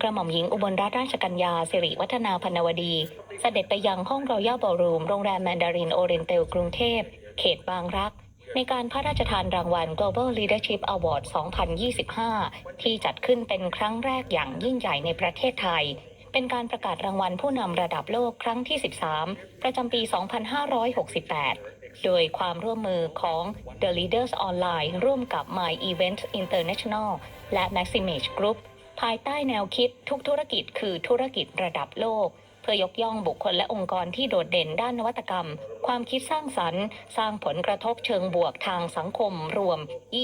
กระหม่อมหญิงอุบลรัตนราชกัญญาสิริวัฒนาพันวดี เสด็จไปยังห้องรอยัลบอลรูมโรงแรมแมนดารินโอเรนเตลกรุงเทพ เขตบางรัก ในการพระราชทานรางวัล Global Leadership Award 2025 ที่จัดขึ้นเป็นครั้งแรกอย่างยิ่งใหญ่ในประเทศไทย เป็นการประกาศรางวัลผู้นำระดับโลกครั้งที่ 13 ประจำปี 2568โดยความร่วมมือของ The Leaders Online ร่วมกับ My Event International และ Maximage Group ภายใต้แนวคิดทุกธุรกิจคือธุรกิจระดับโลก เพื่อยกย่องบุคคลและองค์กรที่โดดเด่นด้านนวัตกรรม ความคิดสร้างสรรค์ สร้างผลกระทบเชิงบวกทางสังคม รวม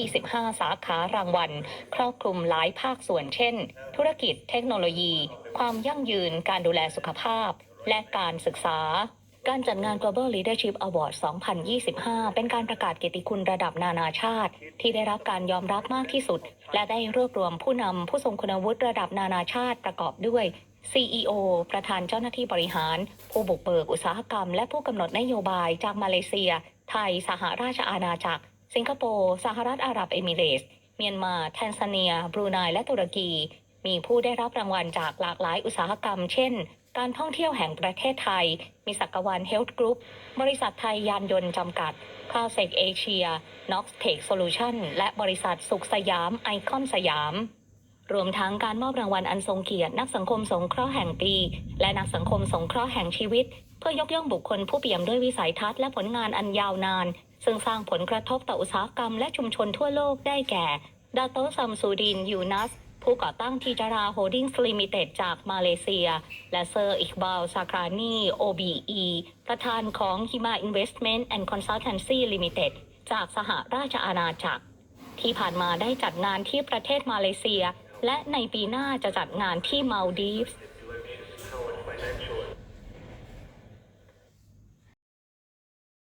25 สาขารางวัล ครอบคลุมหลายภาคส่วนเช่น ธุรกิจเทคโนโลยี ความยั่งยืนการดูแลสุขภาพ และการศึกษา การจัดงาน Global Leadership Award 2025 เป็นการประกาศเกียรติคุณระดับนานาชาติ ที่ได้รับการยอมรับมากที่สุด และได้รวบรวมผู้นำผู้ทรงคุณวุฒิระดับนานาชาติประกอบด้วย CEO ประธานเจ้าหน้าที่บริหาร ผู้บุกเบิกอุตสาหกรรม และผู้กำหนดนโยบายจากมาเลเซีย ไทย สหราชอาณาจักร สิงคโปร์สหรัฐอาหรับเอมิเรตส์เมียนมาแทนซาเนีย บรูไนและตุรกี มีผู้ได้รับรางวัลจากหลากหลายอุตสาหกรรม เช่น การท่องเที่ยวแห่งประเทศไทย มีสักวานเฮลท์กรุ๊ป บริษัทไทยยานยนต์จำกัดคาเซกเอเชียน็อกเทคโซลูชันและบริษัทสุขสยามไอคอนสยาม รวมทั้งการมอบรางวัลอันทรงเกียรตินักสังคมสงเคราะห์แห่งปี และนักสังคมสงเคราะห์แห่งชีวิต เพื่อยกย่องบุคคลผู้เปี่ยมด้วยวิสัยทัศน์และผลงานอันยาวนาน ซึ่งสร้างผลกระทบต่ออุตสาหกรรมและชุมชนทั่วโลกได้แก่ดาโตซัมซูดินยูนัส ผู้ก่อตั้งทีจาราโฮดดิ้งส์ลิมิเต็ดจากมาเลเซีย และเซอร์อิกบาลซาครานี OBE ประธานของฮิมาอินเวสท์เมนต์แอนด์คอนซัลแทนซีลิมิเต็ดจากสหราชอาณาจักร ที่ผ่านมาได้จัดงานที่ประเทศมาเลเซีย และในปีหน้าจะจัดงานที่มาลดีฟส์